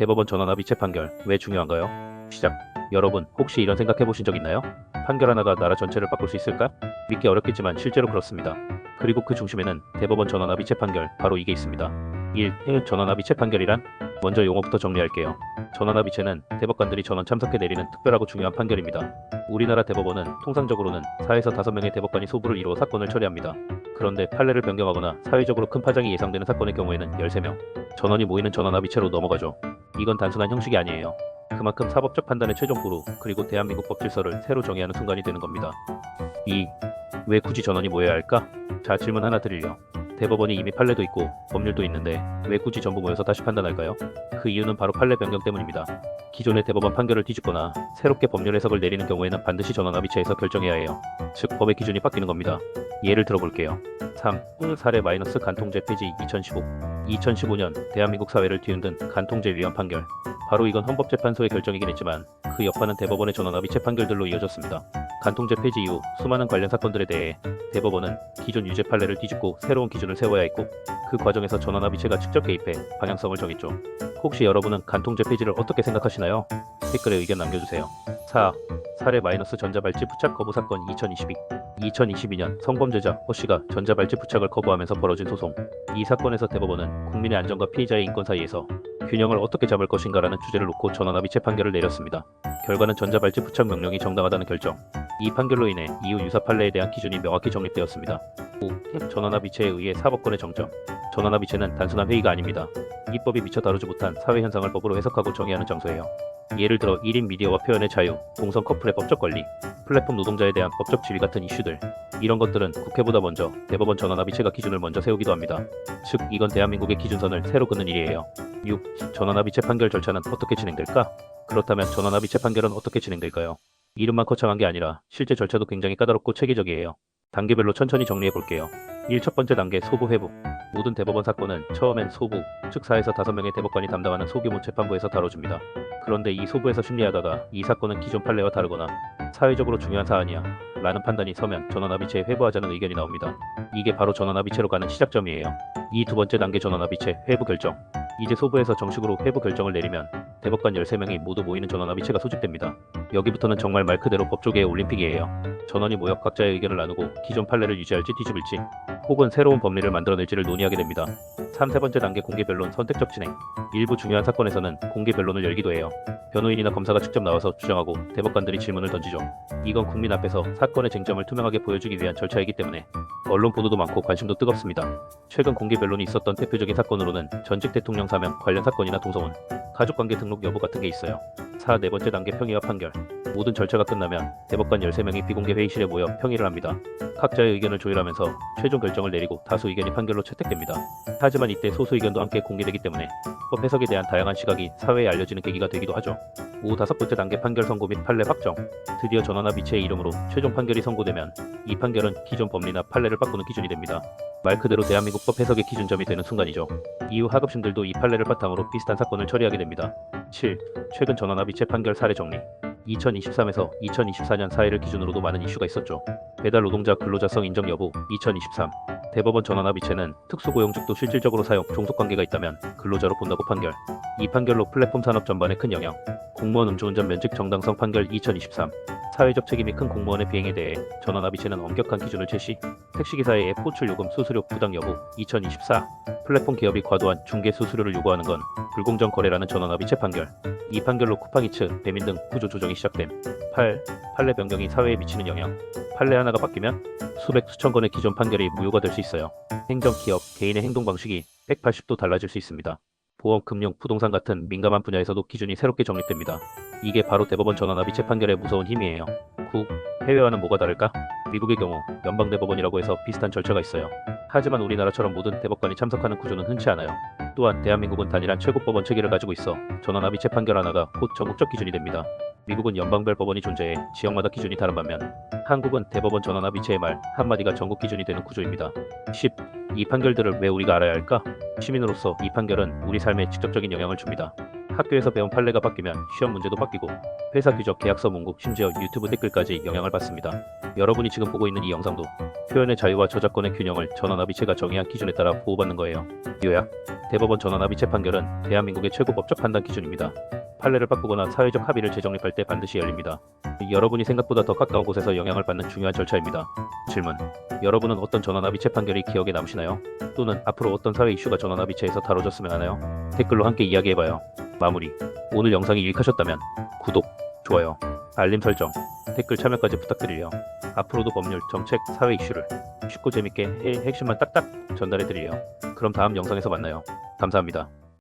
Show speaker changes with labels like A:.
A: 대법원 전원합의체 판결 왜 중요한가요? 시작. 여러분 혹시 이런 생각해 보신 적 있나요? 판결 하나가 나라 전체를 바꿀 수 있을까? 믿기 어렵겠지만 실제로 그렇습니다. 그리고 그 중심에는 대법원 전원합의체 판결 바로 이게 있습니다. 1. 전원합의체 판결이란 먼저 용어부터 정리할게요. 전원합의체는 대법관들이 전원 참석해 내리는 특별하고 중요한 판결입니다. 우리나라 대법원은 통상적으로는 4에서 5명의 대법관이 소부를 이루어 사건을 처리합니다. 그런데 판례를 변경하거나 사회적으로 큰 파장이 예상되는 사건의 경우에는 13명, 전원이 모이는 전원합의체로 넘어가죠. 이건 단순한 형식이 아니에요. 그만큼 사법적 판단의 최종 구루 그리고 대한민국 법 질서를 새로 정의하는 순간이 되는 겁니다. 2. 왜 굳이 전원이 모여야 할까? 자 질문 하나 드릴요. 대법원이 이미 판례도 있고 법률도 있는데 왜 굳이 전부 모여서 다시 판단할까요? 그 이유는 바로 판례 변경 때문입니다. 기존의 대법원 판결을 뒤집거나 새롭게 법률 해석을 내리는 경우에는 반드시 전원합의체에서 결정해야 해요. 즉 법의 기준이 바뀌는 겁니다. 예를 들어볼게요. 3. 사례 마이너스 간통죄 폐지 2015 2015년 대한민국 사회를 뒤흔든 간통죄 위헌 판결 바로 이건 헌법재판소의 결정이긴 했지만 그 여파는 대법원의 전원합의체 판결들로 이어졌습니다. 간통죄 폐지 이후 수많은 관련 사건들에 대해 대법원은 기존 유죄 판례를 뒤집고 새로운 기준을 세워야 했고 그 과정에서 전원합의체가 직접 개입해 방향성을 정했죠. 혹시 여러분은 간통죄 폐지를 어떻게 생각하시나요? 댓글에 의견 남겨주세요. 4. 사례 마이너스 전자발찌 부착 거부 사건 2022 2022년 성범죄자 허 씨가 전자발찌 부착을 거부하면서 벌어진 소송. 이 사건에서 대법원은 국민의 안전과 피의자의 인권 사이에서 균형을 어떻게 잡을 것인가라는 주제를 놓고 전원합의체 판결을 내렸습니다. 결과는 전자발찌 부착 명령이 정당하다는 결정. 이 판결로 인해 이후 유사 판례에 대한 기준이 명확히 정립되었습니다. 5. 전원합의체에 의해 사법권의 정점. 전원합의체는 단순한 회의가 아닙니다. 입법이 미처 다루지 못한 사회 현상을 법으로 해석하고 정의하는 장소예요. 예를 들어 1인 미디어와 표현의 자유, 동성 커플의 법적 권리, 플랫폼 노동자에 대한 법적 지위 같은 이슈들 이런 것들은 국회보다 먼저 대법원 전원합의체가 기준을 먼저 세우기도 합니다. 즉 이건 대한민국의 기준선을 새로 긋는 일이에요. 6. 전원합의체 판결 절차는 어떻게 진행될까? 그렇다면 전원합의체 판결은 어떻게 진행될까요? 이름만 거창한 게 아니라 실제 절차도 굉장히 까다롭고 체계적이에요. 단계별로 천천히 정리해 볼게요. 1. 첫 번째 단계 소부 회부. 모든 대법원 사건은 처음엔 소부, 즉 4에서 5명의 대법관이 담당하는 소규모 재판부에서 다뤄집니다. 그런데 이 소부에서 심리하다가 이 사건은 기존 판례와 다르거나 사회적으로 중요한 사안이야 라는 판단이 서면 전원합의체에 회부하자는 의견이 나옵니다. 이게 바로 전원합의체로 가는 시작점이에요. 이 두 번째 단계 전원합의체 회부 결정. 이제 소부에서 정식으로 회부 결정을 내리면 대법관 13명이 모두 모이는 전원합 의체가 소집됩니다. 여기부터는 정말 말 그대로 법조계의 올림픽이에요. 전원이 모여 각자의 의견을 나누고 기존 판례를 유지할지 뒤집을지 혹은 새로운 법리를 만들어낼지를 논의하게 됩니다. 3. 세 번째 단계 공개 변론 선택적 진행. 일부 중요한 사건에서는 공개 변론을 열기도 해요. 변호인이나 검사가 직접 나와서 주장하고 대법관들이 질문을 던지죠. 이건 국민 앞에서 사건의 쟁점을 투명하게 보여주기 위한 절차이기 때문에 언론 보도도 많고 관심도 뜨겁습니다. 최근 공개 변론이 있었던 대표적인 사건으로는 전직 대통령 사명 관련 사건이나 동성혼, 가족관계 등록 여부 같은 게 있어요. 4. 네 번째 단계 평의와 판결. 모든 절차가 끝나면 대법관 13명이 비공개 회의실에 모여 평의를 합니다. 각자의 의견을 조율하면서 최종 결정을 내리고 다수 의견이 판결로 채택됩니다. 하지만 이때 소수 의견도 함께 공개되기 때문에 법 해석에 대한 다양한 시각이 사회에 알려지는 계기가 되기도 하죠. 5. 다섯 번째 단계 판결 선고 및 판례 확정. 드디어 전원합의체의 이름으로 최종 판결이 선고되면 이 판결은 기존 법리나 판례를 바꾸는 기준이 됩니다. 말 그대로 대한민국 법 해석의 기준점이 되는 순간이죠. 이후 하급심들도 이 판례를 바탕으로 비슷한 사건을 처리하게 됩니다. 7. 최근 전원합의체 판결 사례 정리. 2023에서 2024년 사회를 기준으로도 많은 이슈가 있었죠. 배달 노동자 근로자성 인정 여부 2023 대법원 전원합의체는 특수고용직도 실질적으로 사용 종속관계가 있다면 근로자로 본다고 판결 이 판결로 플랫폼 산업 전반에 큰 영향 공무원 음주운전 면직 정당성 판결 2023 사회적 책임이 큰 공무원의 비행에 대해 전원합의체는 엄격한 기준을 제시 택시기사의 앱 호출 요금 수수료 부당 여부 2024 플랫폼 기업이 과도한 중개 수수료를 요구하는 건 불공정 거래라는 전원합의체 판결 이 판결로 쿠팡이츠, 배민 등 구조 조정이 시작됨. 8. 판례 변경이 사회에 미치는 영향. 판례 하나가 바뀌면 수백 수천 건의 기존 판결이 무효가 될 수 있어요. 행정, 기업, 개인의 행동 방식이 180도 달라질 수 있습니다. 보험, 금융, 부동산 같은 민감한 분야에서도 기준이 새롭게 정립됩니다. 이게 바로 대법원 전원합의체 판결의 무서운 힘이에요. 9. 해외와는 뭐가 다를까? 미국의 경우 연방대법원이라고 해서 비슷한 절차가 있어요. 하지만 우리나라처럼 모든 대법관이 참석하는 구조는 흔치 않아요. 또한 대한민국은 단일한 최고법원 체계를 가지고 있어 전원합의체 판결 하나가 곧 전국적 기준이 됩니다. 미국은 연방별 법원이 존재해 지역마다 기준이 다른 반면 한국은 대법원 전원합의체의 말 한마디가 전국 기준이 되는 구조입니다. 10. 이 판결들을 왜 우리가 알아야 할까? 시민으로서 이 판결은 우리 삶에 직접적인 영향을 줍니다. 학교에서 배운 판례가 바뀌면 시험 문제도 바뀌고 회사 규정, 계약서 문구, 심지어 유튜브 댓글까지 영향을 받습니다. 여러분이 지금 보고 있는 이 영상도 표현의 자유와 저작권의 균형을 전원합의체가 정의한 기준에 따라 보호받는 거예요. 요약 대법원 전원합의체 판결은 대한민국의 최고 법적 판단 기준입니다. 판례를 바꾸거나 사회적 합의를 재정립할 때 반드시 열립니다. 여러분이 생각보다 더 가까운 곳에서 영향을 받는 중요한 절차입니다. 질문. 여러분은 어떤 전원합의체 판결이 기억에 남으시나요? 또는 앞으로 어떤 사회 이슈가 전원합의체에서 다뤄졌으면 하나요? 댓글로 함께 이야기해봐요. 마무리. 오늘 영상이 유익하셨다면 구독, 좋아요, 알림 설정, 댓글 참여까지 부탁드려요. 앞으로도 법률, 정책, 사회 이슈를 쉽고 재밌게 해 핵심만 딱딱 전달해드려요. 그럼 다음 영상에서 만나요. 감사합니다.